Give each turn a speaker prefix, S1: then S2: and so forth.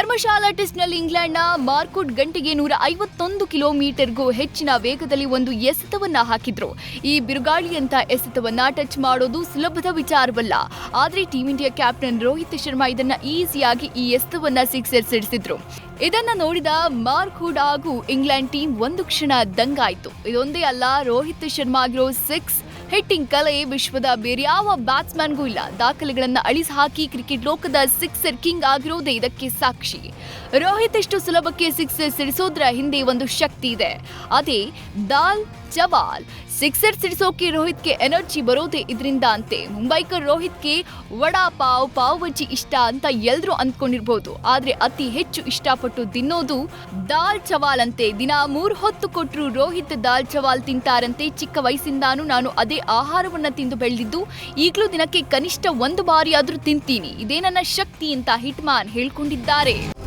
S1: ಧರ್ಮಶಾಲಾ ಟೆಸ್ಟ್ನಲ್ಲಿ ಇಂಗ್ಲೆಂಡ್ನ ಮಾರ್ಕುಟ್ ಗಂಟೆಗೆ ನೂರ ಐವತ್ತೊಂದು ಕಿಲೋಮೀಟರ್ಗೂ ಹೆಚ್ಚಿನ ವೇಗದಲ್ಲಿ ಒಂದು ಎಸೆತವನ್ನ ಹಾಕಿದ್ರು. ಈ ಬಿರುಗಾಳಿಯಂತ ಎಸೆತವನ್ನ ಟಚ್ ಮಾಡೋದು ಸುಲಭದ ವಿಚಾರವಲ್ಲ. ಆದರೆ team India captain Rohit Sharma ಇದನ್ನ ಈಸಿಯಾಗಿ ಈ ಎಸೆತವನ್ನ ಸಿಕ್ಸರ್ ಸಿಡಿಸಿದ್ರು ಇದನ್ನ ನೋಡಿದ ಮಾರ್ಕ್ವುಡ್ ಹಾಗೂ ಇಂಗ್ಲೆಂಡ್ ಟೀಮ್ ಒಂದು ಕ್ಷಣ ದಂಗಾಯಿತು. ಇದೊಂದೇ ಅಲ್ಲ, ರೋಹಿತ್ ಶರ್ಮಾ ಆಗಿರೋ ಸಿಕ್ಸ್ ಹಿಟ್ಟಿಂಗ್ ಕಲೆ ವಿಶ್ವದ ಬೇರ್ಯಾವ ಬ್ಯಾಟ್ಸ್ಮನ್ಗೂ ಇಲ್ಲ. ದಾಖಲೆಗಳನ್ನು ಅಳಿಸಿ ಹಾಕಿ ಕ್ರಿಕೆಟ್ ಲೋಕದ ಸಿಕ್ಸರ್ ಕಿಂಗ್ ಆಗಿರೋದೇ ಇದಕ್ಕೆ ಸಾಕ್ಷಿ. ರೋಹಿತ್ ಎಷ್ಟು ಸುಲಭಕ್ಕೆ ಸಿಕ್ಸರ್ ಸಿಡಿಸೋದ್ರ ಹಿಂದೆ ಒಂದು ಶಕ್ತಿ ಇದೆ. ಅದೇ ದಾಲ್ ಜವಾಲ್. ಸಿಕ್ಸರ್ ಸಿಡಿಸೋಕೆ ರೋಹಿತ್ಗೆ ಎನರ್ಜಿ ಬರೋದೇ ಇದರಿಂದ ಅಂತೆ. ಮುಂಬೈಕರ್ ರೋಹಿತ್ಗೆ ವಡಾ ಪಾವ್ ಪಾವ್ ಬಜ್ಜಿ ಇಷ್ಟ ಅಂತ ಎಲ್ಲರೂ ಅಂದ್ಕೊಂಡಿರ್ಬೋದು. ಆದ್ರೆ ಅತಿ ಹೆಚ್ಚು ಇಷ್ಟಪಟ್ಟು ತಿನ್ನೋದು ದಾಲ್ ಚವಾಲ್ ಅಂತೆ. ದಿನ ಮೂರು ಹೊತ್ತು ಕೊಟ್ಟರು ರೋಹಿತ್ ದಾಲ್ ಚವಾಲ್ ತಿಂತಾರಂತೆ. ಚಿಕ್ಕ ವಯಸ್ಸಿಂದಾನು ನಾನು ಅದೇ ಆಹಾರವನ್ನ ತಿಂದು ಬೆಳೆದಿದ್ದು, ಈಗಲೂ ದಿನಕ್ಕೆ ಕನಿಷ್ಠ ಒಂದು ಬಾರಿಯಾದರೂ ತಿಂತೀನಿ. ಇದೇ ನನ್ನ ಶಕ್ತಿ ಅಂತ ಹಿಟ್ಮ್ಯಾನ್ ಹೇಳ್ಕೊಂಡಿದ್ದಾರೆ.